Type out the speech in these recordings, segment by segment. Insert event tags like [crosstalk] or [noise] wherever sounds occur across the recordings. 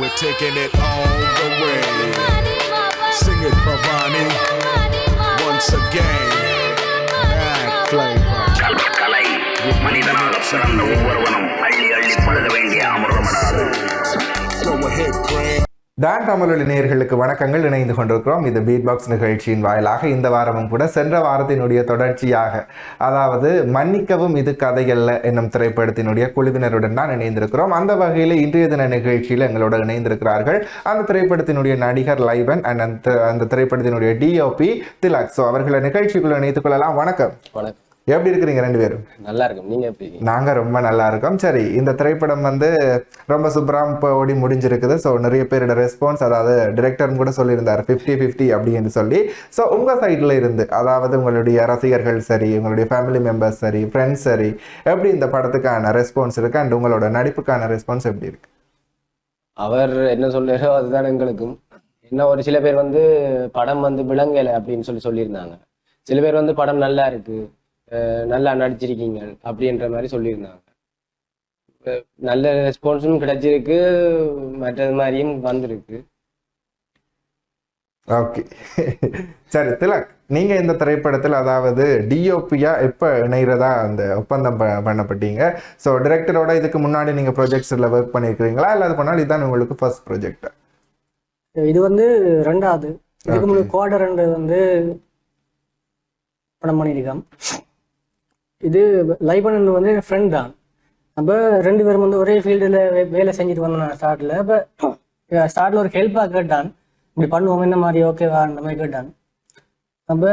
We're taking it all the way. Sing it, Bhavani. Once again. Mad flavor. கலை மனிதனாக பிறந்த ஒவ்வொருவனும் அள்ளி அள்ளி பழுத வேண்டிய அமிர்தமடாது Go ahead, Craig. தான் தமிழ் இணையர்களுக்கு வணக்கங்கள். இணைந்து கொண்டிருக்கிறோம். இது பீட் பாக்ஸ் நிகழ்ச்சியின் வாயிலாக இந்த வாரமும் கூட சென்ற வாரத்தினுடைய தொடர்ச்சியாக அதாவது மன்னிக்கவும் இது கதையல்ல என்னும் திரைப்படத்தினுடைய குழுவினருடன் தான் இணைந்திருக்கிறோம். அந்த வகையில் இன்றைய தின நிகழ்ச்சியில் எங்களோட இணைந்திருக்கிறார்கள். அந்த திரைப்படத்தினுடைய நடிகர் லைவன் அண்ட் அந்த அந்த திரைப்படத்தினுடைய டிஓபி திலக் ஸோ அவர்களை நிகழ்ச்சிக்குள்ள இணைத்துக் கொள்ளலாம். வணக்கம். வணக்கம். எப்படி இருக்கிறீங்க ரெண்டு பேரும்? நல்லா இருக்கும். நீங்க எப்படி? நாங்க ரொம்ப நல்லா இருக்கோம். சரி இந்த திரைப்படம் வந்து ரொம்ப சூப்பராக இப்போ ஓடி முடிஞ்சிருக்குது. ஸோ நிறைய பேரோட ரெஸ்பான்ஸ் அதாவது டிரெக்டரும் கூட சொல்லியிருந்தார். ஃபிஃப்டி ஃபிஃப்டி அப்படின்னு சொல்லி. ஸோ உங்க சைடில் இருந்து அதாவது உங்களுடைய ரசிகர்கள் சரி உங்களுடைய ஃபேமிலி மெம்பர்ஸ் சரி ஃப்ரெண்ட்ஸ் சரி எப்படி இந்த படத்துக்கான ரெஸ்பான்ஸ் இருக்கு? அண்ட் உங்களோட நடிப்புக்கான ரெஸ்பான்ஸ் எப்படி இருக்கு? அவர் என்ன சொல்றாரோ அதுதான் எங்களுக்கும். என்ன ஒரு சில பேர் வந்து படம் வந்து விளங்கலை அப்படின்னு சொல்லி சொல்லியிருந்தாங்க. சில பேர் வந்து படம் நல்லா இருக்கு. அஹ் நல்லா நடிச்சிருக்கீங்க அப்படின்ற மாதிரி சொல்லியிருந்தாங்க. நல்ல ரெஸ்பான்ஸும் கிடைச்சிருக்கு. மற்றது மாதிரியும் வந்திருக்கு. ஓகே. [laughs] சரி திலக் நீங்க இந்த திரைப்படத்தில் அதாவது டிஓபியா எப்போ இணைகிறதா அந்த ஒப்பந்தம் ப- பண்ணப்பட்டீங்க? ஸோ டிரெக்டரோட இதுக்கு முன்னாடி நீங்க ப்ரொஜெக்ட்ஸில் ஒர்க் பண்ணியிருக்கிறீங்களா இல்லை அது பண்ணால் இதுதான் உங்களுக்கு ஃபர்ஸ்ட் ப்ரொஜெக்ட் இது வந்து ரெண்டாவது. இதுக்கு முன்னாடி குவார்டர் வந்து படம் பண்ணியிருக்கோம். இது லைபனன் வந்து என் ஃப்ரெண்ட் தான். அப்போ ரெண்டு பேரும் வந்து ஒரே ஃபீல்டில் வேலை செஞ்சுட்டு வந்தோம் ஸ்டார்டில் அப்போ ஸ்டார்டில் ஒரு ஹெல்ப்பாக கேட்டான். இப்படி பண்ணுவோம் என்ன மாதிரி ஓகேவா அந்த மாதிரி கேட்டான். அப்போ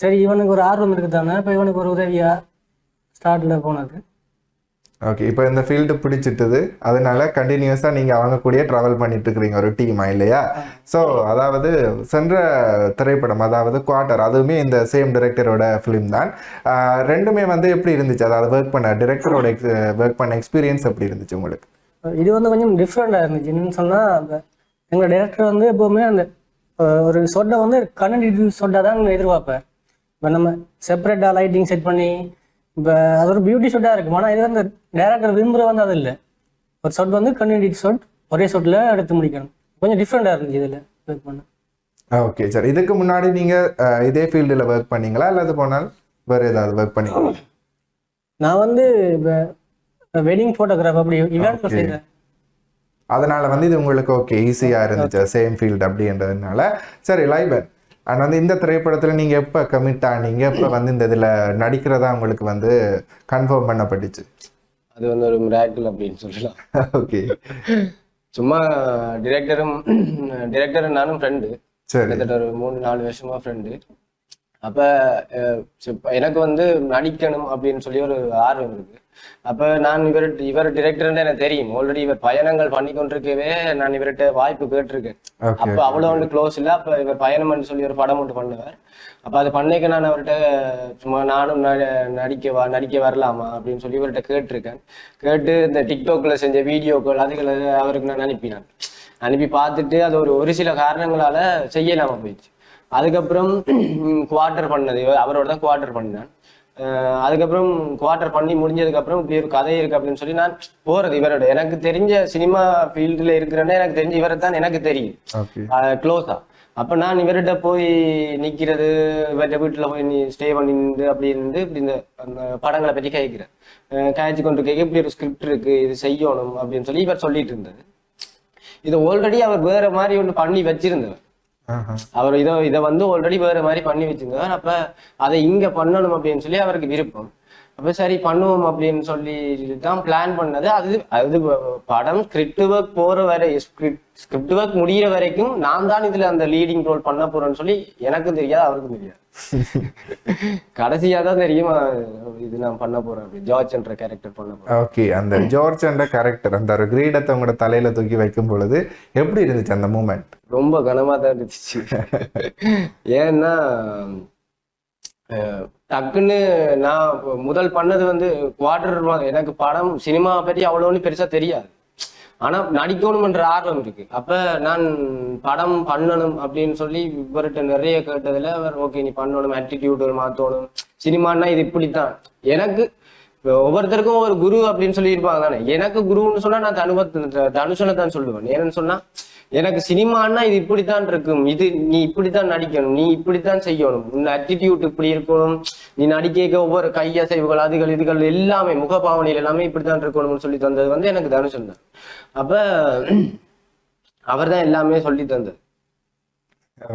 சரி இவனுக்கு ஒரு ஆர்வம் இருக்குது தானே இப்போ இவனுக்கு ஒரு உதவியாக ஸ்டார்டில் போனது. ஓகே இப்போ இந்த ஃபீல்டு பிடிச்சிட்டது. அதனால கண்டினியூஸாக நீங்கள் அவங்க கூடயே ட்ராவல் பண்ணிட்டு இருக்கிறீங்க ஒரு டீமா இல்லையா? ஸோ அதாவது சென்ற திரைப்படம் அதாவது குவார்ட்டர் அதுவுமே இந்த சேம் டிரெக்டரோட ஃபிலிம் தான். ரெண்டுமே வந்து எப்படி இருந்துச்சு? அதாவது ஒர்க் பண்ண டிரெக்டரோட ஒர்க் பண்ண எக்ஸ்பீரியன்ஸ் எப்படி இருந்துச்சு உங்களுக்கு? இது வந்து கொஞ்சம் டிஃப்ரெண்டாக இருந்துச்சு. என்னன்னு சொன்னால் எங்கள் டேரக்டர் வந்து எப்போவுமே அந்த ஒரு சொட்டை வந்து கண்ணன் சொட்டை தான் எதிர்பார்ப்பேன் இப்போ நம்ம செப்பரேட்டாக லைட்டிங் செட் பண்ணி இப்போ அது ஒரு பியூட்டி ஷாட்டாக இருக்கும். ஆனால் இது வந்து டைரக்டர் விரும்புகிற வந்து அது இல்லை. ஒரு ஷாட் வந்து கண்ணடி ஷாட் ஒரே ஷாட்டில் எடுத்து முடிக்கணும். கொஞ்சம் டிஃப்ரெண்டாக இருந்துச்சு இதில் ஒர்க் பண்ண. Okay sir. இதுக்கு முன்னாடி நீங்கள் இதே ஃபீல்டில் ஒர்க் பண்ணீங்களா? அல்லது போனால் வேறு ஏதாவது ஒர்க் பண்ணீங்களா? நான் வந்து இப்போ வெட்டிங் ஃபோட்டோகிராஃப் அப்படி இவெண்ட். செய்கிறேன் அதனால வந்து இது உங்களுக்கு ஓகே ஈஸியாக இருந்துச்சு. சேம் ஃபீல்டு அப்படின்றதுனால. சரி லைபன். அண்ட் வந்து இந்த திரைப்படத்தில் நீங்கள் எப்போ கமிட் ஆனீங்க எப்போ வந்து இந்த இதில் நடிக்கிறதா உங்களுக்கு வந்து கன்ஃபார்ம் பண்ணப்பட்டுச்சு? அது வந்து ஒரு மிராக்கிள் அப்படின்னு சொல்லலாம். [laughs] ஓகே சும்மா டிரெக்டரும் டிரெக்டரும் நானும் ஃப்ரெண்டு சரி. கிட்டத்தட்ட ஒரு மூணு நாலு வருஷமா ஃப்ரெண்டு அப்ப எனக்கு வந்து நடிக்கணும் அப்படின்னு சொல்லி ஒரு ஆர்வம் இருக்கு. அப்ப நான் இவர் இவர் டிரெக்டர்னு எனக்கு தெரியும். ஆல்ரெடி இவர் பயணங்கள் பண்ணி கொண்டிருக்கவே நான் இவர்கிட்ட வாய்ப்பு கேட்டிருக்கேன் அப்ப அவ்வளவு வந்து க்ளோஸ் இல்ல. அப்ப இவர் பயணம்னு சொல்லி ஒரு படம் ஒன்று பண்ணுவார். அப்ப அது பண்ணிக்க நான் அவர்கிட்ட சும்மா நானும் ந- நடிக்கவா நடிக்க வரலாமா அப்படின்னு சொல்லி இவர்கிட்ட கேட்டிருக்கேன். கேட்டு இந்த டிக்டாக்ல செஞ்ச வீடியோக்கள் அதுகளை அவருக்கு நான் அனுப்பினேன். அனுப்பி பார்த்துட்டு அது ஒரு ஒரு சில காரணங்களால செய்யலாம போயிடுச்சு. அதுக்கப்புறம் குவார்ட்டர் பண்ணது. அவரோட தான் குவார்ட்டர் பண்ணேன். அதுக்கப்புறம் குவார்ட்டர் பண்ணி முடிஞ்சதுக்கு அப்புறம் இப்படி ஒரு கதை இருக்கு அப்படின்னு சொல்லி நான் போறது இவரோட. எனக்கு தெரிஞ்ச சினிமா ஃபீல்டுல இருக்கிறேன்னா எனக்கு தெரிஞ்ச இவரை தான் எனக்கு தெரியும். க்ளோஸா அப்ப நான் இவர்கிட்ட போய் நிக்கிறது இவர்கிட்ட வீட்டுல போய் நீ ஸ்டே பண்ணிருந்து அப்படி இருந்து இப்படி இந்த அந்த படங்களை பற்றி கேட்கிறேன். காய்ச்சி கொண்டு கேட்க இப்படி ஒரு ஸ்கிரிப்ட் இருக்கு இது செய்யணும் அப்படின்னு சொல்லி இவர் சொல்லிட்டு இருந்தாரு. இது ஆல்ரெடி அவர் வேற மாதிரி ஒன்று பண்ணி வச்சிருந்தவர். அவர் இதை இதை வந்து ஆல்ரெடி வேற மாதிரி பண்ணி வச்சிருந்தார் அப்ப அதை இங்க பண்ணணும் அப்படின்னு சொல்லி அவருக்கு விருப்பம். அப்ப சரி பண்ணுவோம் அப்படின்னு சொல்லி தான் பிளான் பண்ணது. அது அது படம் ஸ்கிரிப்ட் ஒர்க் போற வரை ஸ்கிரிப்ட் ஒர்க் முடியிற வரைக்கும் நான் தான் இதுல அந்த லீடிங் ரோல் பண்ண போறேன்னு சொல்லி எனக்கும் தெரியாது அவருக்கும் தெரியாது. [laughs] கடைசியா தான் தெரியும் இது நான் பண்ண போறேன் ஜார்ஜ் என்ற கேரக்டர் பண்ண போறேன். ஓகே அந்த ஜார்ஜ் என்ற கேரக்டர் அந்த ஒரு கிரீடத்தை உங்களோட தலையில தூக்கி வைக்கும் பொழுது எப்படி இருந்துச்சு அந்த மூமெண்ட் ரொம்ப கனமா தான் இருந்துச்சு. [laughs] ஏன்னா டக்குன்னு நான் முதல் பண்ணது வந்து குவார்டர் எனக்கு படம் சினிமா பற்றி அவ்வளோ ஒன்றும் பெருசா தெரியாது. ஆனா நடிக்கணும்ன்ற ஆர்வம் இருக்கு. அப்ப நான் படம் பண்ணணும் அப்படின்னு சொல்லி இவர்கிட்ட நிறைய கேட்டதுல அவர் ஓகே நீ பண்ணணும் ஆட்டிடியூடு மாத்தணும். சினிமான்னா இது இப்படித்தான். எனக்கு ஒவ்வொருத்தருக்கும் ஒரு குரு அப்படின்னு சொல்லி இருப்பாங்க தானே. எனக்கு குருன்னு சொன்னா நான் தனுவ தனுஷனை தான் சொல்லுவேன். ஏன்னு சொன்னா எனக்கு சினிமான்னா இது இப்படித்தான் இருக்கும். இது நீ இப்படித்தான் நடிக்கணும் நீ இப்படித்தான் செய்யணும். உன் அட்டிடியூட் இப்படி இருக்கணும். நீ நடிக்க ஒவ்வொரு கையசைவுகள் அதுகள் இதுகள் எல்லாமே முகபாவனைகள் எல்லாமே இப்படித்தான் இருக்கணும்னு சொல்லி தந்தது வந்து எனக்கு தனுஷன் தான். அப்ப அவர் தான் எல்லாமே சொல்லி தந்தது.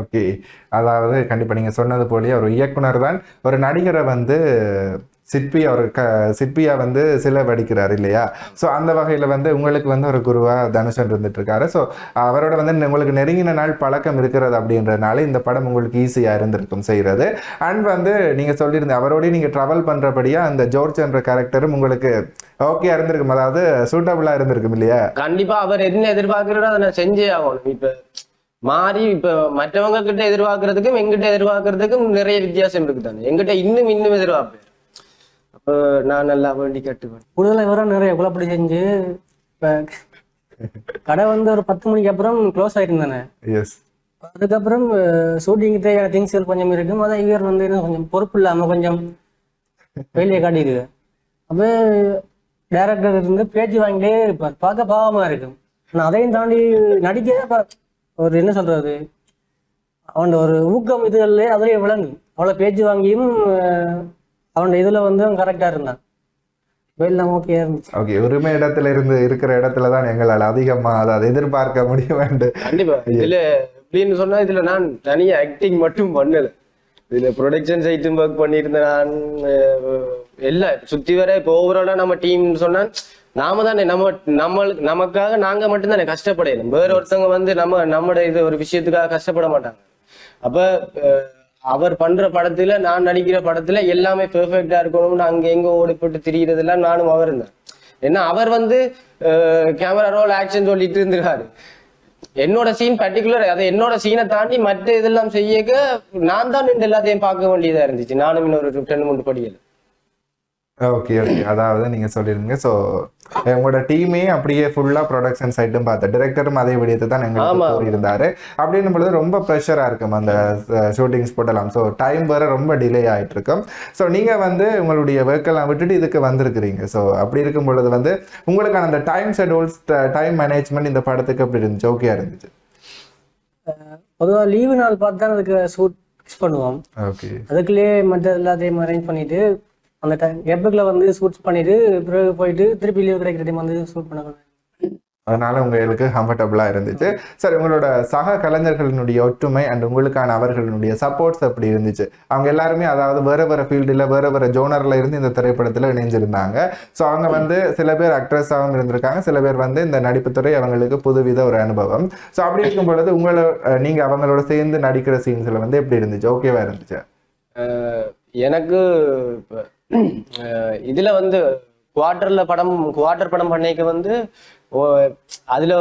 ஓகே. அதாவது கண்டிப்பாக நீங்கள் சொன்னது போலயே ஒரு இயக்குனர் தான் ஒரு நடிகரை வந்து சிற்பி அவர் க சிற்பியா வந்து சிலை வடிக்கிறார் இல்லையா? ஸோ அந்த வகையில் வந்து உங்களுக்கு வந்து ஒரு குருவா தனுஷன் இருந்துட்டு இருக்காரு ஸோ அவரோட வந்து உங்களுக்கு நெருங்கின நாள் பழக்கம் இருக்கிறது அப்படின்றதுனால இந்த படம் உங்களுக்கு ஈஸியாக இருந்திருக்கும் செய்கிறது. அண்ட் வந்து நீங்கள் சொல்லியிருந்த அவரோடய நீங்கள் ட்ராவல் பண்ணுறபடியாக அந்த ஜோர்ஜ் என்ற கேரக்டரும் உங்களுக்கு ஓகே இருந்திருக்கும். அதாவது சூட்டபுளாக இருந்திருக்கும் இல்லையா? கண்டிப்பாக அவர் என்ன எதிர்பார்க்கிறதோ அதை நான் செஞ்சே ஆகணும். இப்போ மாறி இப்ப மற்றவங்க கிட்ட எதிர்பார்க்கறதுக்கும் எங்கிட்ட எதிர்பார்க்கறதுக்கும் நிறைய வித்தியாசம் இருக்கு தானே எங்கிட்ட இன்னும் இன்னும் எதிர்பார்ப்பேன் நான் நல்லா வேண்டி கட்டுவேன். கூடுதலாக இவரும் நிறைய குழப்படி செஞ்சு இப்போ கடை வந்து ஒரு பத்து மணிக்கு அப்புறம் க்ளோஸ் ஆயிருந்தானே எஸ் அதுக்கப்புறம் ஷூட்டிங் தேவையான திங்ஸ்கள் கொஞ்சம் இருக்கும். அதான் இவர் வந்து இன்னும் கொஞ்சம் பொறுப்பு இல்லாமல் கொஞ்சம் வெளியே காட்டியிருக்கு அப்போ டேரக்டர் இருந்து பேச்சு வாங்கிட்டே இருப்பார். பார்க்க பாவமாக இருக்கும். ஆனால் அதையும் தாண்டி நடிக்க ஒரு என்ன சொல்றது? அவன் ஒரு ஊக்கம் இதுகளில் அதுலேயே விளங்கும். அவ்வளோ பேச்சு வாங்கியும் அவன் இதில் வந்து அவன் கரெக்டாக இருந்தான். ஓகே இருந்துச்சு. ஓகே உரிமை இடத்துல இருந்து இருக்கிற இடத்துல தான் எங்களால் அதிகமாக அதாவது எதிர்பார்க்க முடிய வேண்டும் கண்டிப்பா. இதுல சொன்னா இதுல நான் தனியா ஆக்டிங் மட்டும் பண்ணல. இதுல ப்ரொடக்ஷன் சைட்டும் ஒர்க் பண்ணியிருந்தேன் நான் எல்லாம். சுத்தி வர இப்போ ஓவராலா நம்ம டீம் சொன்னா நாம தானே நம்ம நம்மளுக்கு நமக்காக நாங்க மட்டும்தானே கஷ்டப்படையணும் வேற ஒருத்தவங்க வந்து நம்ம நம்மட இது ஒரு விஷயத்துக்காக கஷ்டப்பட மாட்டாங்க. அப்ப அவர் பண்ற படத்துல நான் நடிக்கிற படத்துல எல்லாமே பெர்ஃபெக்டா இருக்கணும்னு அங்க எங்க போட்டு திரிகிறதெல்லாம் நானும் அவர் இருந்தேன் ஏன்னா அவர் வந்து கேமரா ரோல் ஆக்ஷன் சொல்லிட்டு இருந்திருக்காரு. என்னோட சீன் பர்டிகுலர் அதை என்னோட சீனை தாண்டி மற்ற இதெல்லாம் செய்யக்க நான் தான் நின்று எல்லாத்தையும் பார்க்க வேண்டியதா இருந்துச்சு. நானும் இன்னொரு டென் மூன்று படியல ஓகே ஓகே அதாவது நீங்கள் சொல்லிருங்க ஸோ உங்களோட டீமே அப்படியே ஃபுல்லாக ப்ரொடக்ஷன் சைட்டும் பார்த்து டிரெக்டரும் அதே விடயத்தை தான் எங்களுக்கு. கூறியிருந்தாரு. அப்படின்னும் பொழுது ரொம்ப ப்ரெஷராக இருக்கும் அந்த ஷூட்டிங்ஸ் போட்டலாம் ஸோ டைம் வேற ரொம்ப டிலே ஆகிட்டு இருக்கும் ஸோ நீங்கள் வந்து உங்களுடைய ஒர்க்கெல்லாம் விட்டுட்டு இதுக்கு வந்திருக்கிறீங்க. ஸோ அப்படி இருக்கும் பொழுது வந்து உங்களுக்கான அந்த டைம் ஷெடியூல்ஸ் டைம் மேனேஜ்மெண்ட் இந்த படத்துக்கு அப்படி இருந்துச்சு? ஓகே இருந்துச்சு. பொதுவாக லீவு நாள் பார்த்து தான் அதுக்கு ஷூட் ஃபிக்ஸ் பண்ணுவோம். ஓகே அதுக்குள்ளேயே மற்ற எல்லாத்தையும் அரேஞ்ச் பண்ணிட்டு அந்த டைம் கேப்புக்குள்ள வந்து ஷூட் பண்ணிட்டு பிறகு போயிட்டு திருப்பி லீவ் கிடைக்கிற டைம் வந்து ஷூட் பண்ண அதனால உங்களுக்கு கம்ஃபர்டபுளாக இருந்துச்சு. சரி உங்களோட சக கலைஞர்களினுடைய ஒற்றுமை அண்ட் உங்களுக்கான அவர்களினுடைய சப்போர்ட்ஸ் அப்படி இருந்துச்சு? அவங்க எல்லாருமே அதாவது வேற வேற ஃபீல்டில் வேற வேற ஜோனரில் இருந்து இந்த திரைப்படத்தில் இணைஞ்சிருந்தாங்க. ஸோ அவங்க வந்து சில பேர் ஆக்ட்ரஸாகவும் இருந்திருக்காங்க. சில பேர் வந்து இந்த நடிப்புத்துறை அவங்களுக்கு புதுவித ஒரு அனுபவம். ஸோ அப்படி இருக்கும் பொழுது உங்களை அஹ், நீங்க அவங்களோட சேர்ந்து நடிக்கிற சீன்ஸ்ல வந்து எப்படி இருந்துச்சு? ஓகேவா இருந்துச்சு? எனக்கு இப்ப, இதுல வந்து குவார்டர்ல படம் குவார்டர் படம் பண்ணிக்க வந்து ஓ- அதுல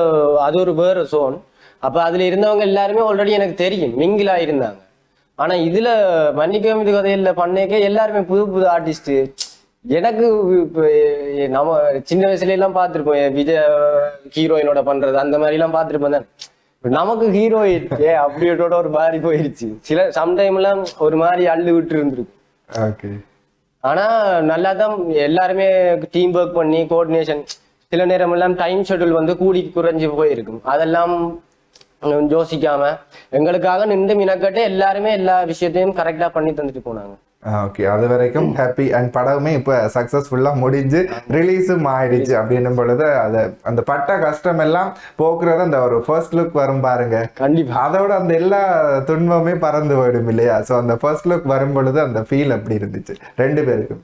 அது ஒரு வேற சோன் அப்ப அதுல இருந்தவங்க எல்லாருமே ஆல்ரெடி எனக்கு தெரியும் மிங்கிலா இருந்தாங்க ஆனா இதுல மன்னிக்கவும் இது கதையில பண்ணிக்க எல்லாருமே புது புது ஆர்டிஸ்ட் எனக்கு நம்ம சின்ன வயசுல எல்லாம் பார்த்துருப்போம் விஜய் ஹீரோயினோட பண்றது அந்த மாதிரி எல்லாம் பார்த்துருப்போம் தான். நமக்கு ஹீரோயின் ஏ அப்படியோட ஒரு மாதிரி போயிருச்சு. சில சம்டைம் எல்லாம் ஒரு மாதிரி அள்ளு விட்டு இருந்திருக்கு ஆனா நல்லா தான் எல்லாருமே டீம் ஒர்க் பண்ணி கோஆர்டினேஷன் சில நேரம் எல்லாம் டைம் ஷெட்யூல் வந்து கூடி குறைஞ்சு போயிருக்கும். அதெல்லாம் யோசிக்காம எங்களுக்காக நின்று மினக்கட்டு எல்லாருமே எல்லா விஷயத்தையும் கரெக்டா பண்ணி தந்துட்டு போனாங்க. ஓகே அது வரைக்கும் ஹாப்பி அண்ட் படமே இப்போ சக்ஸஸ்ஃபுல்லாக முடிஞ்சு ரிலீஸும் ஆயிடுச்சு அப்படின்னும் பொழுது அது அந்த பட்ட கஷ்டம் எல்லாம் போக்குறது அந்த ஒரு ஃபர்ஸ்ட் லுக் வரும் பாருங்க. கண்டிப்பா. அதோட அந்த எல்லா துன்பமே பறந்து போயிடும் இல்லையா? ஸோ அந்த ஃபர்ஸ்ட் லுக் வரும் பொழுது அந்த ஃபீல் அப்படி இருந்துச்சு? ரெண்டு பேருக்கும்.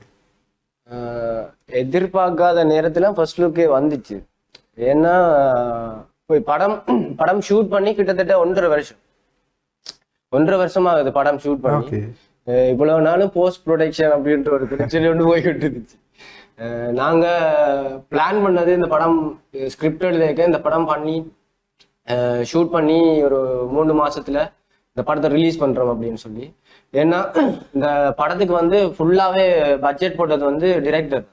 எதிர்பார்க்காத நேரத்துல ஃபர்ஸ்ட் லுக்கே வந்துச்சு. ஏன்னா போய் படம் படம் ஷூட் பண்ணி கிட்டத்தட்ட ஒன்றரை வருஷம். ஒன்றரை வருஷம் ஆகுது படம் ஷூட் பண்ணி. இவ்வளவு நாளும் போஸ்ட் ப்ரொடக்ஷன் அப்படின்ற ஒரு பிரச்சனை ஒன்று போய்கிட்டு இருந்துச்சு. அஹ் நாங்க பிளான் பண்ணது இந்த படம் ஸ்கிரிப்ட் எழுதிக்க இந்த படம் பண்ணி ஷூட் பண்ணி ஒரு மூணு மாசத்துல இந்த படத்தை ரிலீஸ் பண்றோம் அப்படின்னு சொல்லி. ஏன்னா இந்த படத்துக்கு வந்து ஃபுல்லாவே பட்ஜெட் போட்டது வந்து டிரெக்டர்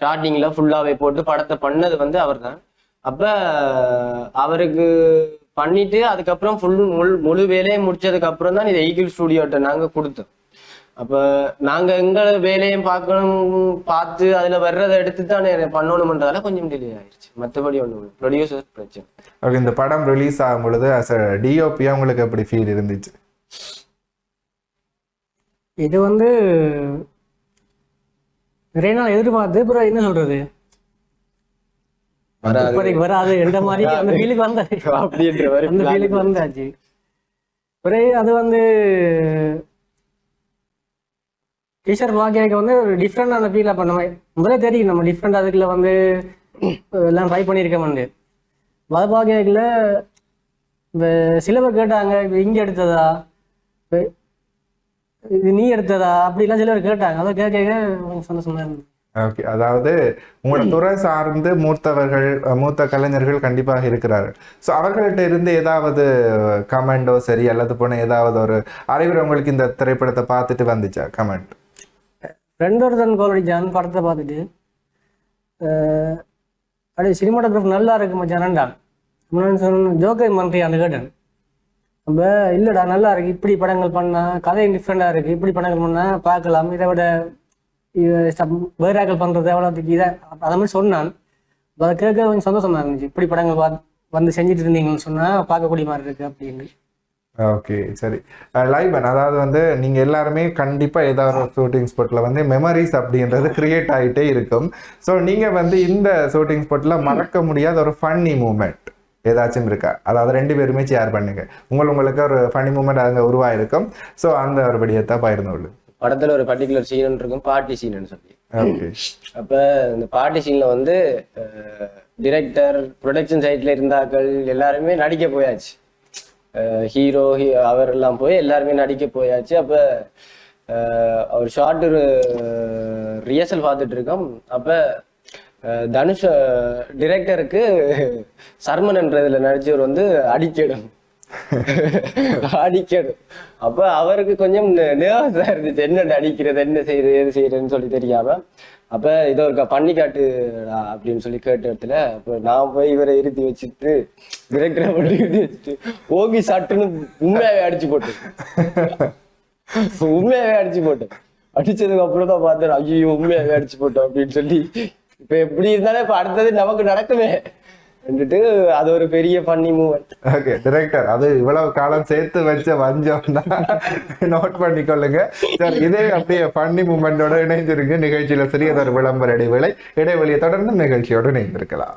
ஸ்டார்டிங்ல ஃபுல்லாவே போட்டு படத்தை பண்ணது வந்து அவர்தான். அப்ப அவருக்கு பண்ணிட்டு அதுக்கப்புறம் ஃபுல் முழு முழு வேலையை முடிச்சதுக்கு அப்புறம் தான் இதை ஈகிள் ஸ்டுடியோட்ட நாங்க கொடுத்தோம். அப்ப நாங்க எங்க வேலையும் பார்க்கணும் பார்த்து அதுல வர்றதை எடுத்து தானே பண்ணணும்ன்றதால கொஞ்சம் டிலே ஆயிடுச்சு மத்தபடி ஒண்ணும் ப்ரொடியூசர் பிரச்சனை. அப்படி இந்த படம் ரிலீஸ் ஆகும் பொழுது அஸ் அ டிஓபியா உங்களுக்கு எப்படி ஃபீல் இருந்துச்சு? இது வந்து நிறைய நாள் எதிர்பார்த்து அப்புறம் என்ன சொல்றது? வராது. வராது. என்ற மாதிரி அந்த ஃபீலுக்கு வந்தாச்சு அப்படின்ற அந்த ஃபீலுக்கு வந்தாச்சு. பிறகு அது வந்து டீச்சர் பாக்கியாக்கு வந்து ஒரு டிஃப்ரெண்டான ஃபீல் அப்போ நம்ம தெரியும் நம்ம டிஃப்ரெண்ட் அதுக்குள்ள வந்து எல்லாம் ட்ரை பண்ணியிருக்கோம்னு. மத பாக்கியாக்கில் இப்போ சில பேர் கேட்டாங்க இப்போ இங்கே எடுத்ததா? இது நீ எடுத்ததா? அப்படிலாம் சில பேர் கேட்டாங்க அதை கேட்க கொஞ்சம் சந்தோஷமா இருந்தது. ஓகே. அதாவது உங்களோட துறை சார்ந்து மூத்தவர்கள் மூத்த கலைஞர்கள் கண்டிப்பாக இருக்கிறார்கள். ஸோ அவர்கள்ட்ட இருந்து ஏதாவது கமெண்டோ சரி அல்லது போன ஏதாவது ஒரு அறிவுரை உங்களுக்கு இந்த திரைப்படத்தை பார்த்துட்டு வந்துச்சா? கமெண்ட் ஒருத்தன் கால் அடிச்சான் படத்தை பார்த்துட்டு அப்படியே சினிமாட்டோகிராஃப் நல்லா இருக்கு மச்சான்டான் சொன்ன ஜோக்கர் மன்றியான்னு கேட்டேன். அப்போ இல்லைடா நல்லா இருக்கு. இப்படி படங்கள் பண்ணா கதை டிஃப்ரெண்டாக இருக்கு. இப்படி படங்கள் பண்ணா பார்க்கலாம். இதை விட வேறாக்கள் பண்ணுறது எவ்வளோத்துக்கு இதை அதை மாதிரி சொன்னான். அதை கேட்க கொஞ்சம் சந்தோஷமா இருந்துச்சு. இப்படி படங்கள் பார்த்து வந்து செஞ்சுட்டு இருந்தீங்கன்னு சொன்னால் பார்க்கக்கூடிய மாதிரி இருக்கு அப்படின்னு. ஓகே சரி. லைபன் அதாவது வந்து நீங்கள் எல்லாருமே கண்டிப்பாக ஏதாவது ஒரு ஷூட்டிங் ஸ்பாட்டில் வந்து மெமரிஸ் அப்படின்றது கிரியேட் ஆகிட்டே இருக்கும். ஸோ நீங்கள் வந்து இந்த ஷூட்டிங் ஸ்பாட்டில் மறக்க முடியாத ஒரு ஃபன்னி மூமெண்ட் ஏதாச்சும் இருக்கா? அதாவது ரெண்டு பேருமே ஷேர் பண்ணுங்க. உங்கள் உங்களுக்கு ஒரு ஃபன்னி மூமெண்ட் அங்கே உருவாயிருக்கும். ஸோ அந்த ஒரு படியத்தான் பயிர்ந்து கொள்ளு படத்துல ஒரு பர்டிகுலர் சீன் இருக்கும் பார்ட்டி சீன் சொல்லி. அப்ப இந்த பார்ட்டி சீன்ல வந்து டிரெக்டர் ப்ரொடக்ஷன் சைட்ல இருந்தாக்கள் எல்லாருமே நடிக்க போயாச்சு. ஹீரோ அவர் எல்லாம் போய் எல்லாருமே நடிக்க போயாச்சு. அப்ப அவர் ஷார்ட் ரிஹர்சல் பார்த்துட்டு இருக்கோம். அப்ப தனுஷ் டிரெக்டருக்கு சர்மன் என்றதுல நடிச்சவர் வந்து அடிக்கணும். [laughs] அடிக்கணும். அப்ப அவருக்கு கொஞ்சம் நேர்வஸா இருந்துச்சு. என்ன அடிக்கிறது என்ன செய்யறது எது செய்யறதுன்னு சொல்லி தெரியாம. அப்ப இதோ இருக்கா பண்ணி அப்படின்னு சொல்லி கேட்ட இடத்துல அப்ப நான் போய் இவரை இருத்தி வச்சுட்டு டிரெக்டரை மட்டும் இருத்தி வச்சுட்டு ஓகி சட்டுன்னு உண்மையாவே அடிச்சு போட்டு உண்மையாவே அடிச்சு போட்டேன். அடிச்சதுக்கு அப்புறம் தான் பார்த்தேன் ஐயோ உண்மையாவே அடிச்சு போட்டோம் அப்படின்னு சொல்லி. இப்ப எப்படி இருந்தாலும் இப்ப அடுத்தது நமக்கு நடக்குமே. வந்துட்டு அது ஒரு பெரிய ஃபன்னி மூமெண்ட் ஓகே டிரெக்டர் அது இவ்வளவு காலம் சேர்த்து வச்ச வஞ்சம் தான். நோட் பண்ணிக்கொள்ளுங்க. சரி இதே அப்படியே ஃபன்னி மூமெண்டோட இணைஞ்சிருக்கு நிகழ்ச்சியில சிறியதொரு விளம்பர இடைவேளை. இடைவெளியை தொடர்ந்து நிகழ்ச்சியோடு இணைந்திருக்கலாம்.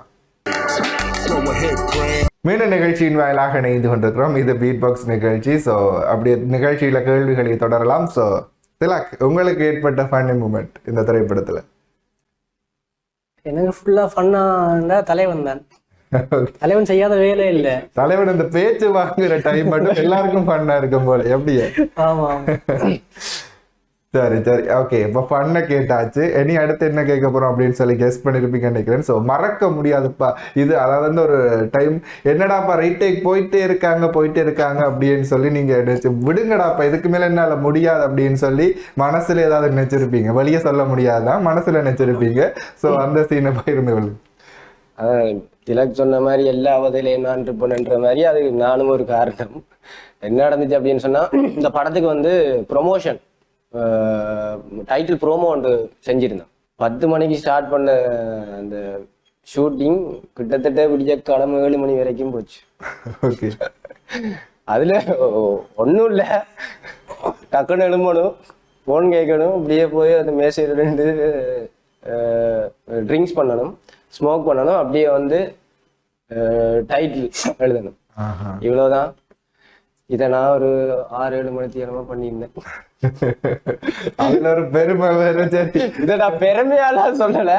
மீண்டும் நிகழ்ச்சியின் வாயிலாக இணைந்து கொண்டிருக்கிறோம். இது பீட் பாக்ஸ் நிகழ்ச்சி. ஸோ அப்படியே நிகழ்ச்சியில கேள்விகளை தொடரலாம். ஸோ திலக் உங்களுக்கு ஏற்பட்ட ஃபன்னி மூமெண்ட் இந்த திரைப்படத்துல? எனக்கு ஃபுல்லாக ஃபன்னாக தலைவன் தான். [laughs] தலைவன் செய்யாத வேலை இல்லை. தலைவன் இந்த பேச்சு வாங்குற டைம் மட்டும் எல்லாருக்கும் ஃபன்னா இருக்கும் போல. எப்படியே ஆமாம் சரி சரி. ஓகே இப்போ ஃபன்னை கேட்டாச்சு. இனி அடுத்து என்ன கேட்க போறோம் அப்படின்னு சொல்லி கெஸ் பண்ணிருப்பீங்கன்னு நினைக்கிறேன். ஸோ மறக்க முடியாதுப்பா. இது அதாவது வந்து ஒரு டைம் என்னடாப்பா ரைட்டேக் போயிட்டே இருக்காங்க போயிட்டே இருக்காங்க அப்படின்னு சொல்லி நீங்க நினைச்சு விடுங்கடாப்பா இதுக்கு மேல என்னால முடியாது அப்படின்னு சொல்லி மனசுல ஏதாவது நினைச்சிருப்பீங்க. வெளியே சொல்ல முடியாதான் மனசுல நினைச்சிருப்பீங்க. ஸோ அந்த சீனை அதான் திலக் சொன்ன மாதிரி எல்லா அவதிலையும் நான் இருப்பேன்ன்ற மாதிரி அது நானும் ஒரு காரணம். என்ன நடந்துச்சு அப்படின்னு சொன்னா இந்த படத்துக்கு வந்து ப்ரொமோஷன் டைட்டில் ப்ரோமோ ஒன்று செஞ்சிருந்தேன். பத்து மணிக்கு ஸ்டார்ட் பண்ண அந்த ஷூட்டிங் கிட்டத்தட்ட விடிய கிழமை ஏழு மணி வரைக்கும் போச்சு. ஓகே அதுல ஒன்றும் இல்லை. டக்குன்னு எழும்பணும் ஃபோன் கேட்கணும் இப்படியே போய் அந்த மேசையில் ரெண்டு ட்ரிங்க்ஸ் பண்ணணும் ஸ்மோக் பண்ணணும் அப்படியே வந்து டைட்டில் எழுதணும். ஆஹா. இவ்வளவுதான். இதை நான் ஒரு ஆறு ஏழு மணி நேரமா பண்ணியிருந்தேன். அதுல ஒரு பெருமை வேற. சரி இதை நான் பெருமையாலாம் சொல்லல.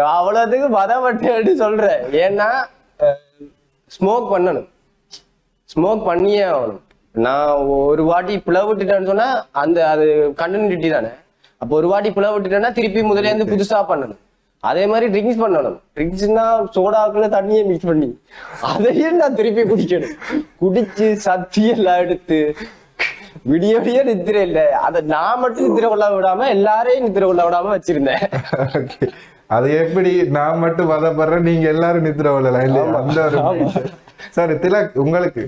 அவ்வளவுக்கு மதப்பட்டு சொல்றேன். ஏன்னா ஸ்மோக் பண்ணணும். ஸ்மோக் பண்ணியே ஆகணும். நான் ஒரு வாட்டி பிளவுட்டுட்டேன்னு சொன்னா அந்த அது கண்டினியூட்டி தானே. அப்போ ஒரு வாட்டி பிளவுட்டுட்டேன்னா திருப்பி முதல்ல இருந்து புதுசா பண்ணணும். அதே மாதிரி ட்ரிங்க்ஸ் பண்ணணும். ட்ரிங்க்ஸ்னா சோடாக்குள்ள தண்ணியை மிக்ஸ் பண்ணி அதையும் நான் திருப்பி குடிக்கணும். குடிச்சு சத்தி எல்லாம் எடுத்து விடிய விடிய நித்திரை இல்லை. அதை நான் மட்டும் நித்திரை கொள்ள விடாம எல்லாரையும் நித்திரை கொள்ள விடாம வச்சிருந்தேன். அது எப்படி நான் மட்டும் வதப்படுறேன் நீங்க எல்லாரும் நித்திர வரலாம் இல்லையா? அந்த ஒரு. சரி திலக் உங்களுக்கு?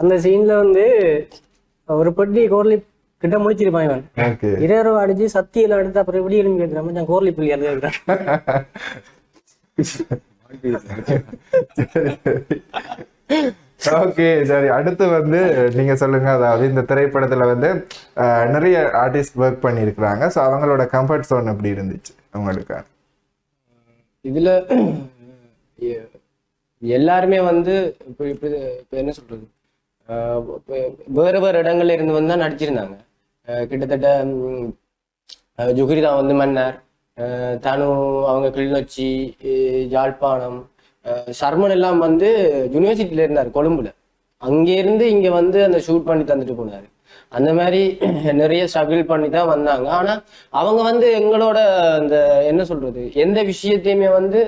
அந்த சீன்ல வந்து ஒரு பெட்டி கோர்லி கிட்ட முடிச்சிருப்பான் இவன். இருபது அடிச்சு சத்தியில எடுத்து அப்புறம் எப்படி எழுந்து கேட்கிறான் மச்சான் கோர்லி புள்ளி அது கேட்கிறான் ஓகே சரி. அடுத்து வந்து நீங்க சொல்லுங்க. அதாவது இந்த திரைப்படத்துல வந்து நிறைய ஆர்டிஸ்ட் ஒர்க் பண்ணியிருக்கிறாங்க. ஸோ அவங்களோட கம்ஃபர்ட் zone எப்படி இருந்துச்சு உங்களுக்கு இதுல எல்லாருமே வந்து இப்போ இப்போ என்ன சொல்றது? வேற வேற இடங்கள்ல இருந்து வந்து தான் நடிச்சிருந்தாங்க. கிட்டத்தட்ட ம், ஜுகிரிதா வந்து மன்னர். தனு அவங்க கிளிநொச்சி யாழ்ப்பாணம் சர்மன் எல்லாம் வந்து யூனிவர்சிட்டியில இருந்தார் கொழும்புல. அங்கே இருந்து இங்க வந்து அந்த ஷூட் பண்ணி தந்துட்டு போனாரு. அந்த மாதிரி [clears throat] நிறைய ஸ்ட்ரகிள் பண்ணி தான் வந்தாங்க. ஆனா அவங்க வந்து எங்களோட அந்த என்ன சொல்றது எந்த விஷயத்தையுமே வந்து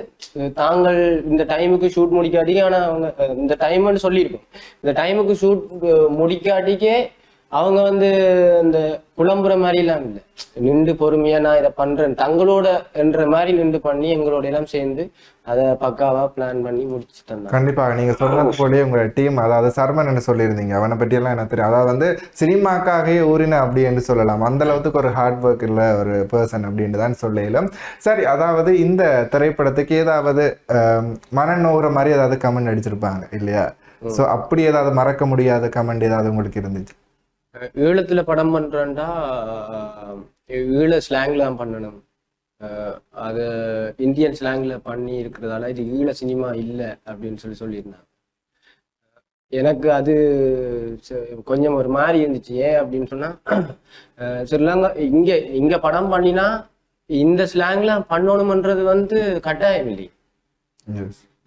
தாங்கள் இந்த டைமுக்கு ஷூட் முடிக்காட்டிக்கு ஆனா அவங்க இந்த டைம்னு சொல்லியிருக்கோம். இந்த டைமுக்கு ஷூட் முடிக்காட்டிக்கே அவங்க வந்து இந்த புலம்புற மாதிரி எல்லாம் இல்லை. நின்று பொறுமையா நான் இதை பண்றேன். தங்களோட என்ற மாதிரி நின்று பண்ணி எங்களோட எல்லாம் சேர்ந்து அதை பக்காவா பிளான் பண்ணி முடிச்சு தந்தாங்க கண்டிப்பாக நீங்க சொன்னது போலயே உங்க டீம் அதாவது சர்மன் என்ன சொல்லியிருந்தீங்க. அவனை பற்றியெல்லாம் எனக்கு தெரியும். அதாவது வந்து சினிமாக்காகவே ஊறின அப்படி என்று சொல்லலாம். அந்த அளவுக்கு ஒரு ஹார்ட் ஒர்க் உள்ள ஒரு பர்சன் அப்படின்னு தான் சொல்லிடலாம் சரி அதாவது இந்த திரைப்படத்துக்கு ஏதாவது மன நோகிற மாதிரி ஏதாவது கமெண்ட் அடிச்சிருப்பாங்க இல்லையா? ஸோ அப்படி ஏதாவது மறக்க முடியாத கமெண்ட் ஏதாவது உங்களுக்கு இருந்துச்சு? ஈழத்துல படம் பண்றேன்டா ஈழ ஸ்லாங்ல தான் பண்ணணும் அது இந்தியன் ஸ்லாங்ல பண்ணி இருக்கிறதால இது ஈழ சினிமா இல்லை அப்படின்னு சொல்லி சொல்லியிருந்தாங்க. எனக்கு அது கொஞ்சம் ஒரு மாதிரி இருந்துச்சு. ஏன் அப்படின்னு சொன்னா ஸ்ரீலங்கா இங்க இங்க படம் பண்ணினா இந்த ஸ்லாங்ல பண்ணணுமன்றது வந்து கட்டாயம் இல்லை.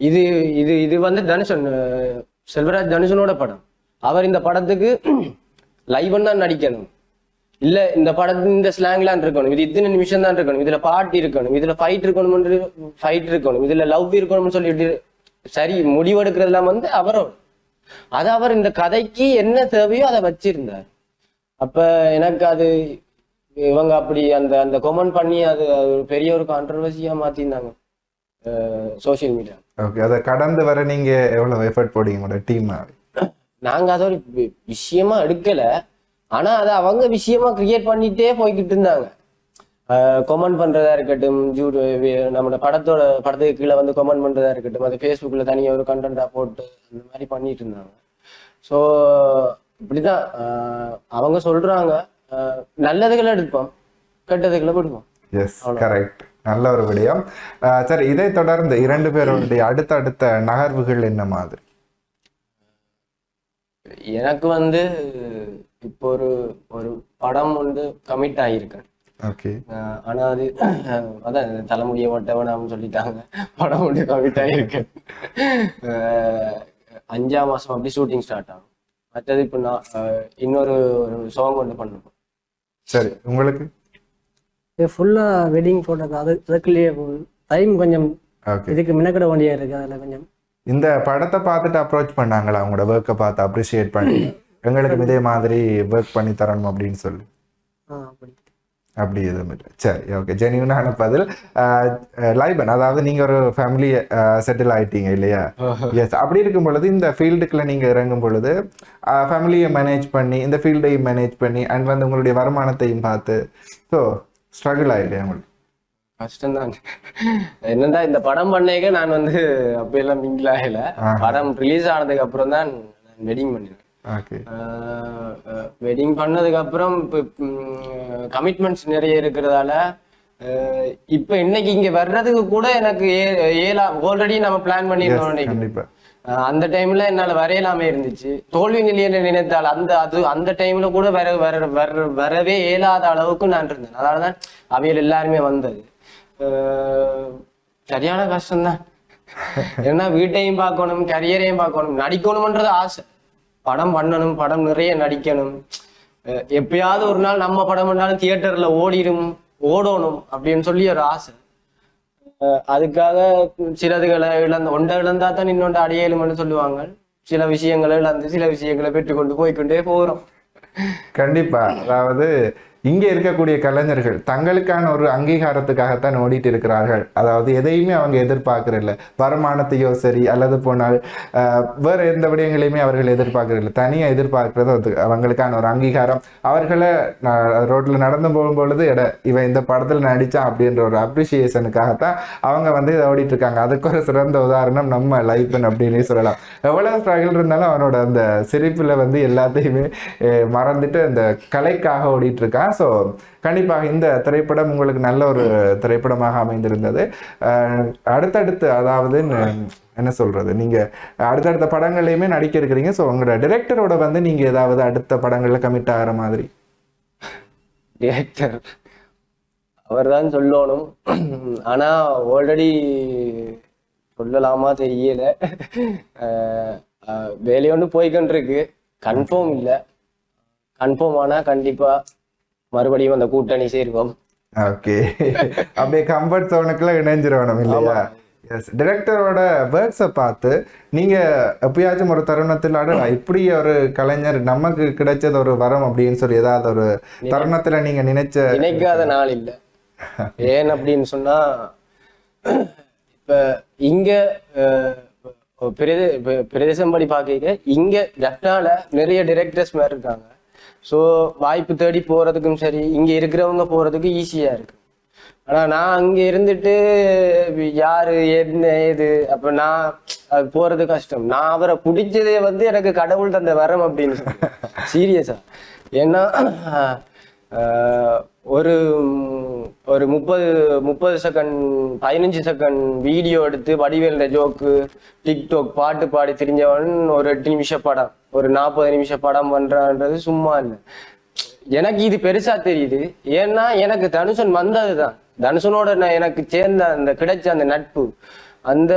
இது இது இது வந்து தனுஷன் செல்வராஜ் தனுஷனோட படம். அவர் இந்த படத்துக்கு லைவன் தான் நடிக்கணும். இல்ல இந்த படத்து இந்த ஸ்லாங்லாம் இருக்கணும். இது இத்தனை நிமிஷம் தான் இருக்கணும். இதுல பாட்டு இருக்கணும். இதுல ஃபைட் இருக்கணும் ஃபைட் இருக்கணும். இதுல லவ் இருக்கணும்னு சொல்லிட்டு சரி முடிவெடுக்கிறதுலாம் வந்து அவரோட. அது அவர் இந்த கதைக்கு என்ன தேவையோ அதை வச்சிருந்தார். அப்ப எனக்கு அது இவங்க அப்படி அந்த அந்த கொமெண்ட் பண்ணி அது ஒரு பெரிய ஒரு கான்ட்ரவர்சியா மாத்திருந்தாங்க. சோசியல் மீடியா ஓகே அதை கடந்து வர நீங்க எவ்வளவு எஃபர்ட் போடுங்க உங்களோட டீம் நாங்க அதை ஒரு விஷயமா எடுக்கல. ஆனா அதை அவங்க விஷயமா கிரியேட் பண்ணிட்டே போய்கிட்டு இருந்தாங்க. கொமெண்ட் பண்றதா இருக்கட்டும் ஜூ நம்மளோட படத்தோட படத்துக்கு கீழே வந்து கொமெண்ட் பண்றதா இருக்கட்டும் அது ஃபேஸ்புக்ல தனியா ஒரு கண்டென்ட்டா போட்டு அந்த மாதிரி பண்ணிட்டு இருந்தாங்க. ஸோ இப்படிதான் அவங்க சொல்றாங்க. நல்லதுகளை எடுப்போம் கெட்டதுகளை விடுவோம். எஸ் கரெக்ட் நல்ல ஒரு விடயம். சரி இதை தொடர்ந்து இரண்டு பேருடைய அடுத்தடுத்த நகர்வுகள் என்ன மாதிரி? எனக்கு வந்து இப்போ ஒரு ஒரு படம் வந்து கமிட் ஆகியிருக்கேன் ஓகே ஆஹ் ஆனா அது அதான் இந்த தலைமுடிய ஒட்டவனாம்னு சொல்லிட்டாங்க. படம் ஒன்று கமிட் ஆகிருக்கு அஞ்சாம் மாசம் அப்படி ஷூட்டிங் ஸ்டார்ட் ஆகும். மற்றது இப்போ நான் இன்னொரு ஒரு சாங் ஒன்று பண்ணுவோம் சரி உங்களுக்கு? இது ஃபுல்லா வெட்டிங் போட்டோக்கு அது அதுக்குள்ளேயே டைம் கொஞ்சம் ஓகே இதுக்கு மினக்கிட வேண்டியா இருக்கு அதுல கொஞ்சம். இந்த படத்தை பார்த்துட்டு அப்ரோச் பண்ணாங்களா? உங்களோட ஒர்க்கை பார்த்து அப்ரிஷியேட் பண்ணி எங்களுக்கு இதே மாதிரி ஒர்க் பண்ணி தரணும் அப்படின்னு சொல்லி. அப்படி எதுவும் இல்லை. சரி ஓகே ஜெனியூனான பதில். லைபன் அதாவது நீங்க ஒரு ஃபேமிலி செட்டில் ஆயிட்டீங்க இல்லையா? எஸ் அப்படி இருக்கும் பொழுது இந்த ஃபீல்டுக்குள்ள நீங்க இறங்கும் பொழுது ஃபேமிலியை மேனேஜ் பண்ணி இந்த ஃபீல்டையும் மேனேஜ் பண்ணி அண்ட் வந்து உங்களுடைய வருமானத்தையும் பார்த்து ஸோ ஸ்ட்ரகிள் ஆயில்லையா உங்களுக்கு? கஷ்டம்தான் என்னடா இந்த படம் பண்ணேக்க நான் வந்து அப்பெல்லாம் மிங்கில் ஆகல. படம் ரிலீஸ் ஆனதுக்கு அப்புறம் தான் வெட்டிங் பண்ணினேன் வெட்டிங் பண்ணதுக்கு அப்புறம் இப்போ கமிட்மெண்ட்ஸ் நிறைய இருக்கிறதால இப்ப இன்னைக்கு இங்க வர்றதுக்கு கூட எனக்கு ஏலா ஆல்ரெடி நம்ம பிளான் அஹ், அந்த டைம்ல என்னால வரையலாமே இருந்துச்சு. தோல்வி நிலையை நினைத்தால் அந்த அது அந்த டைம்ல கூட வர வர வர வரவே இயலாத அளவுக்கு நான் இருந்தேன். அதனாலதான் அவையில் எல்லாருமே வந்தது. சரியான கஷ்டம்தான். ஏன்னா வீட்டையும் பார்க்கணும் கரியரையும் பார்க்கணும் நடிக்கணும்ன்றது ஆசை. படம் பண்ணணும் படம் நிறைய நடிக்கணும். அஹ் எப்பயாவது ஒரு நாள் நம்ம படம் பண்ணாலும் தியேட்டர்ல ஓடிடும் ஓடணும் அப்படின்னு சொல்லி ஒரு ஆசை. அதுக்காக சிலதுகளை இழந்த ஒன்றை இழந்தா தான் இன்னொன்று அடையலும்னு சொல்லுவாங்க. சில விஷயங்களை இழந்து சில விஷயங்களை பெற்றுக்கொண்டு போய்க்கொண்டே போகிறோம். கண்டிப்பா. அதாவது இங்கே இருக்கக்கூடிய கலைஞர்கள் தங்களுக்கான ஒரு அங்கீகாரத்துக்காகத்தான் ஓடிட்டு இருக்கிறார்கள். அதாவது எதையுமே அவங்க எதிர்பார்க்கறதில்ல. வருமானத்தையோ சரி அல்லது போனால் வேறு எந்த விடயங்களையுமே அவர்கள் எதிர்பார்க்கறதில்ல. தனியாக எதிர்பார்க்கறது அது அவங்களுக்கான ஒரு அங்கீகாரம். அவர்களை ரோட்டில் நடந்து போகும்பொழுது எட இவன் இந்த படத்தில் நடித்தான் அப்படின்ற ஒரு அப்ரிஷியேஷனுக்காகத்தான் அவங்க வந்து இதை ஓடிட்டு இருக்காங்க. அதுக்கு ஒரு சிறந்த உதாரணம் நம்ம லைஃபன் அப்படின்னு சொல்லலாம். எவ்வளோ ஸ்ட்ரகிள் இருந்தாலும் அவனோட அந்த சிரிப்பில் வந்து எல்லாத்தையுமே மறந்துட்டு அந்த கலைக்காக ஓடிட்டு இருக்கான். ஸோ கண்டிப்பாக இந்த திரைப்படம் உங்களுக்கு நல்ல ஒரு திரைப்படமாக அமைந்திருந்தது. அடுத்தடுத்து அதாவது என்ன சொல்றது? நீங்க அடுத்தடுத்த படங்கள்லையுமே நடிக்க இருக்கிறீங்க. ஸோ உங்களோட டிரெக்டரோட வந்து நீங்க ஏதாவது அடுத்த படங்களில் கமிட் ஆகிற மாதிரி? டிரெக்டர் அவர் தான் சொல்லணும். ஆனால் ஆல்ரெடி சொல்லலாமா தெரியல. வேலையொன்று போய்கொண்டிருக்கு கன்ஃபார்ம் இல்லை. கன்ஃபார்ம் ஆனால் கண்டிப்பாக மறுபடியும் அந்த கூட்டணி சேருவோம். ஓகே அப்படியே கம்ஃபர்ட் ஜோனுக்குள்ள இணைஞ்சிடணும் இல்லையா? எஸ் டிரெக்டரோட வேர்ட்ஸை பார்த்து நீங்க எப்பயாச்சும் ஒரு தருணத்தில் அடடா இப்படி ஒரு கலைஞர் நமக்கு கிடைச்சது ஒரு வரம் அப்படின்னு சொல்லி ஏதாவது ஒரு தருணத்துல நீங்க நினைச்ச நினைக்காத நாள் இல்லை. ஏன் அப்படின்னு சொன்னா இப்ப இங்க பிரதே பிரதேசம் படி பார்க்க இங்க லெப்டால நிறைய டிரெக்டர்ஸ் மாதிரி இருக்காங்க. ஸோ வாய்ப்பு தேடி போகிறதுக்கும் சரி இங்கே இருக்கிறவங்க போகிறதுக்கு ஈஸியாக இருக்கு. ஆனால் நான் அங்கே இருந்துட்டு யார் என்ன ஏது அப்போ நான் அது போகிறது கஷ்டம். நான் அவரை பிடிச்சதே வந்து எனக்கு கடவுள் தந்த வரம் அப்படின்னு சீரியஸாக ஏன்னா ஒரு ஒரு முப்பது முப்பது செகண்ட் பதினஞ்சு செகண்ட் வீடியோ எடுத்து வடிவேல ஜோக்கு டிக்டாக் பாட்டு பாடி தெரிஞ்சவன் ஒரு எட்டு நிமிஷ படம் ஒரு நாற்பது நிமிஷ படம் பண்றான்றது சும்மா இல்லை. எனக்கு இது பெருசா தெரியுது. ஏன்னா எனக்கு தனுஷன் வந்ததுதான். தனுஷனோட நான் எனக்கு சேர்ந்த அந்த கிடைச்ச அந்த நட்பு. அந்த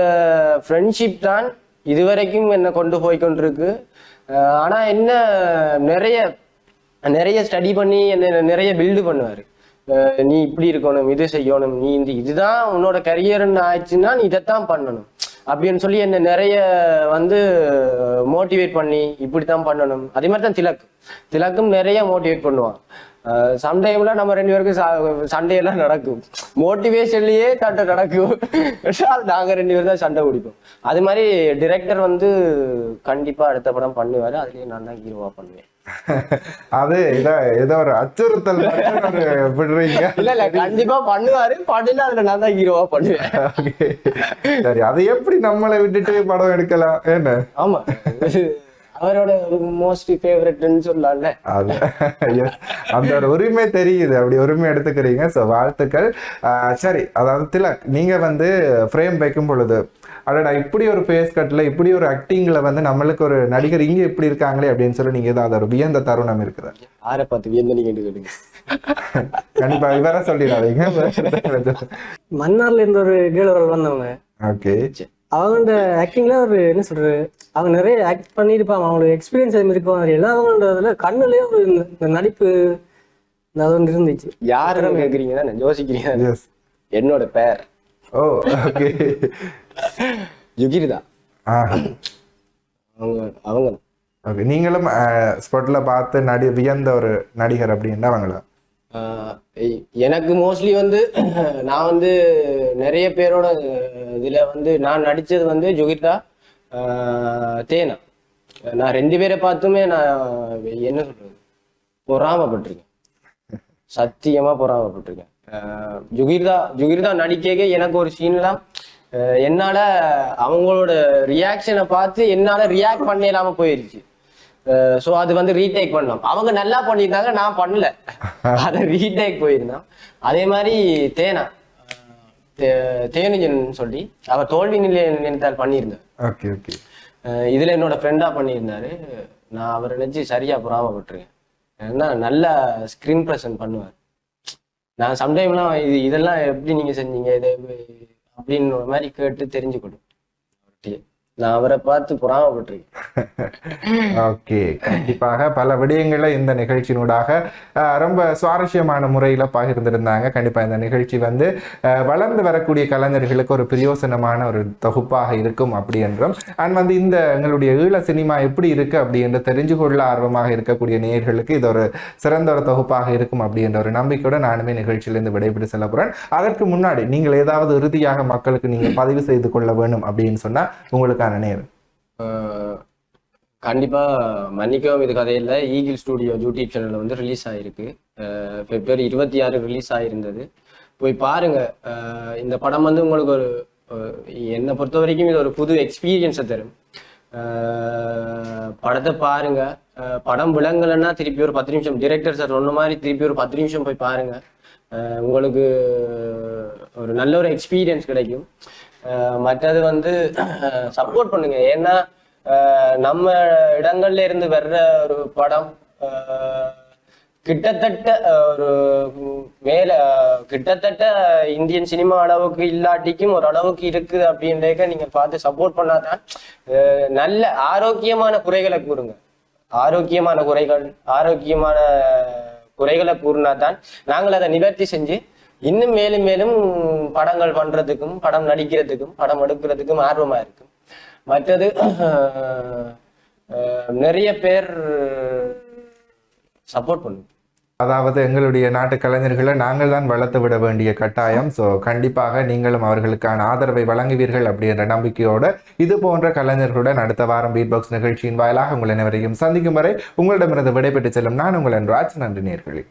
ஃப்ரெண்ட்ஷிப் தான் இதுவரைக்கும் என்னை கொண்டு போய் கொண்டிருக்கு ஆனா என்ன நிறைய நிறைய ஸ்டடி பண்ணி என்ன நிறைய பில்டு பண்ணுவாரு. நீ இப்படி இருக்கணும் இது செய்யணும் நீ இந்த இதுதான் உன்னோட கரியர்னு ஆயிடுச்சுன்னா நீ இதைத்தான் பண்ணணும். அப்படின்னு சொல்லி என்ன நிறைய வந்து மோட்டிவேட் பண்ணி இப்படித்தான் பண்ணணும். அதே மாதிரி தான் திலக். திலக்கும் நிறைய மோட்டிவேட் பண்ணுவான். சம்டைம்ல நம்ம ரெண்டு பேருக்கும் ச- சண்டையெல்லாம் நடக்கும். மோட்டிவேஷன்லயே சண்டை நடக்கும். நாங்க ரெண்டு பேரும் தான் சண்டை பிடிப்போம். அது மாதிரி டிரெக்டர் வந்து கண்டிப்பா அடுத்த படம் பண்ணுவாரு. அதுலயே நான் தான் ஹீரோவா பண்ணுவேன். [laughs] அது ஏதோ ஏதோ ஒரு அச்சுறுத்தல் விடுறீங்க. இல்ல இல்ல கண்டிப்பா பண்ணுவாரு. பண்ணல அதுல நான் தான் ஹீரோவா பண்ணுவேன். சரி அதை எப்படி நம்மளை விட்டுட்டு படம் எடுக்கலாம்? என்ன? ஆமா. அவரோட மோஸ்ட் ஃபேவரட்னு சொல்லலாம்ல. அந்த ஒரு உரிமை தெரியுது. அப்படி உரிமை எடுத்துக்கிறீங்க. ஸோ வாழ்த்துக்கள். சரி அதாவது திலக் நீங்க வந்து ஃப்ரேம் வைக்கும் பொழுது அடடா இப்படி ஒரு ஃபேஸ் கட்ல இப்படி ஒரு ஆக்டிங்ல வந்து நம்மளுக்கு ஒரு நடிகர் இங்க இப்படி இருக்காங்களே அப்படின்னு சொல்லி நீங்க ஏதாவது ஒரு வியந்த தருணம் இருக்குதா? யாரை பார்த்து வியந்து நீங்க கேளுங்க கண்டிப்பா இவர சொல்லிடாதீங்க. மன்னார்ல இருந்த ஒரு கேள்வர்கள் வந்தவங்க. ஓகே அவங்களோட ஆக்டிங்ல ஒரு என்ன சொல்றது அவங்க நிறைய ஆக்ட் பண்ணியிருப்பாங்க அவங்களோட எக்ஸ்பீரியன்ஸ் அது இருக்கும். தெரியல அவங்களோட இதுல கண்ணுலயே ஒரு இந்த- நடிப்பு அது ஒன்று இருந்துச்சு. யாருன்னு கேக்குறீங்க? தானே யோசிக்கிறீங்க என்னோட பேர். ஓ ஓகே யுகிரிதா ஆ. அவங்க அவங்க ஓகே நீங்களும் ஸ்பாட்ல பார்த்து நடி வியந்த ஒரு நடிகர் அப்படின்னா அவங்களா? எனக்கு மோஸ்ட்லி வந்து [clears throat] நான் வந்து நிறைய பேரோட இதில் வந்து நான் நடிச்சது வந்து ஜுகிதா தேனா. நான் ரெண்டு பேரை பார்த்துமே நான் என்ன சொல்றது பொறாமப்பட்டிருக்கேன். சத்தியமா பொறாமப்பட்டிருக்கேன். ஜுகிர்தா ஜுகிர்தா நடிக்க எனக்கு ஒரு சீன்லாம் என்னால் அவங்களோட ரியாக்ஷனை பார்த்து என்னால் ரியாக்ட் பண்ண இல்லாம போயிருச்சு. ஸோ அது வந்து ரீடேக் பண்ணோம். அவங்க நல்லா பண்ணியிருந்தாங்க நான் பண்ணல. அதை ரீடேக் போயிருந்தான் அதே மாதிரி தேனா. தேனுஜன் சொல்லி அவர் தோல்வி நிலை நினைத்தால் பண்ணியிருந்தார். Okay okay. இதுல என்னோட ஃப்ரெண்டா பண்ணியிருந்தாரு. நான் அவரை நினைச்சு சரியா பொறாமப்பட்டிருக்கேன். ஏன்னா நல்ல ஸ்கிரீன் ப்ரெசன்ட் பண்ணுவார். நான் சம்டைம்லாம் இது இதெல்லாம் எப்படி நீங்க செஞ்சீங்க? இது அப்படின்னு மாதிரி கேட்டு தெரிஞ்சுக்கணும். நான் அவரை பார்த்து பொறாமப்பட்டிருக்கேன். ஓகே. கண்டிப்பாக பல விடயங்களை இந்த நிகழ்ச்சியினூடாக ரொம்ப சுவாரஸ்யமான முறையில் பகிர்ந்திருந்தாங்க. கண்டிப்பாக இந்த நிகழ்ச்சி வந்து வளர்ந்து வரக்கூடிய கலைஞர்களுக்கு ஒரு பிரயோசனமான ஒரு தொகுப்பாக இருக்கும் அப்படி என்றும். அண்ட் வந்து இந்த எங்களுடைய ஈழ சினிமா எப்படி இருக்கு அப்படி என்று தெரிஞ்சு கொள்ள ஆர்வமாக இருக்கக்கூடிய நேயர்களுக்கு இது ஒரு சிறந்த ஒரு தொகுப்பாக இருக்கும் அப்படி என்ற ஒரு நம்பிக்கையோட நானுமே நிகழ்ச்சியிலிருந்து விடைபெற்று செல்ல போறேன். அதற்கு முன்னாடி நீங்கள் ஏதாவது இறுதியாக மக்களுக்கு நீங்கள் பதிவு செய்து கொள்ள வேண்டும் அப்படின்னு சொன்னா உங்களுக்கான நேரம் ஆஹ் கண்டிப்பா மன்னிக்கவும் இது கதையில ஈகிள் ஸ்டூடியோ யூடியூப் சேனல்ல வந்து ரிலீஸ் ஆயிருக்கு. பிப்ரவரி இருபத்தி ஆறு ரிலீஸ் ஆயிருந்தது. போய் பாருங்க. ஆஹ் இந்த படம் வந்து உங்களுக்கு ஒரு என்னை பொறுத்த வரைக்கும் இது ஒரு புது எக்ஸ்பீரியன்ஸை தரும். ஆஹ் படத்தை பாருங்க. படம் விளங்கலைன்னா திருப்பி ஒரு பத்து நிமிஷம் டிரெக்டர் சார் சொன்ன மாதிரி திருப்பி ஒரு பத்து நிமிஷம் போய் பாருங்க. உங்களுக்கு ஒரு நல்ல ஒரு எக்ஸ்பீரியன்ஸ் கிடைக்கும். மற்றது வந்து சப்போர்ட் பண்ணுங்க. ஏன்னா ஆஹ் நம்ம இடங்கள்ல இருந்து வர்ற ஒரு படம் ஆஹ் கிட்டத்தட்ட ஒரு மேல கிட்டத்தட்ட இந்தியன் சினிமா அளவுக்கு இல்லாட்டிக்கும் ஒரு அளவுக்கு இருக்குது அப்படின்றக்க நீங்க பார்த்து சப்போர்ட் பண்ணாதான் நல்ல ஆரோக்கியமான குறைகளை கூறுங்க. ஆரோக்கியமான குறைகள் ஆரோக்கியமான குறைகளை கூறினாதான் நாங்கள் அதை நிவர்த்தி செஞ்சு இன்னும் மேலும் மேலும் படங்கள் பண்றதுக்கும் படம் நடிக்கிறதுக்கும் படம் எடுக்கிறதுக்கும் ஆர்வமா இருக்கும் மற்றது நிறைய பேர் சப்போர்ட் பண்ணுங்க அதாவது எங்களுடைய நாட்டு கலைஞர்களை நாங்கள் தான் வளர்த்து விட வேண்டிய கட்டாயம். ஸோ கண்டிப்பாக நீங்களும் அவர்களுக்கான ஆதரவை வழங்குவீர்கள் அப்படின்ற நம்பிக்கையோட இது போன்ற கலைஞர்களுடன் அடுத்த வாரம் பீட் பாக்ஸ் நிகழ்ச்சியின் வாயிலாக உங்கள் அனைவரையும் சந்திக்கும் வரை உங்களிடமிருந்து விடைபெற்று செல்லும் நான் உங்கள் ராஜ் நன்றி நேர்களே.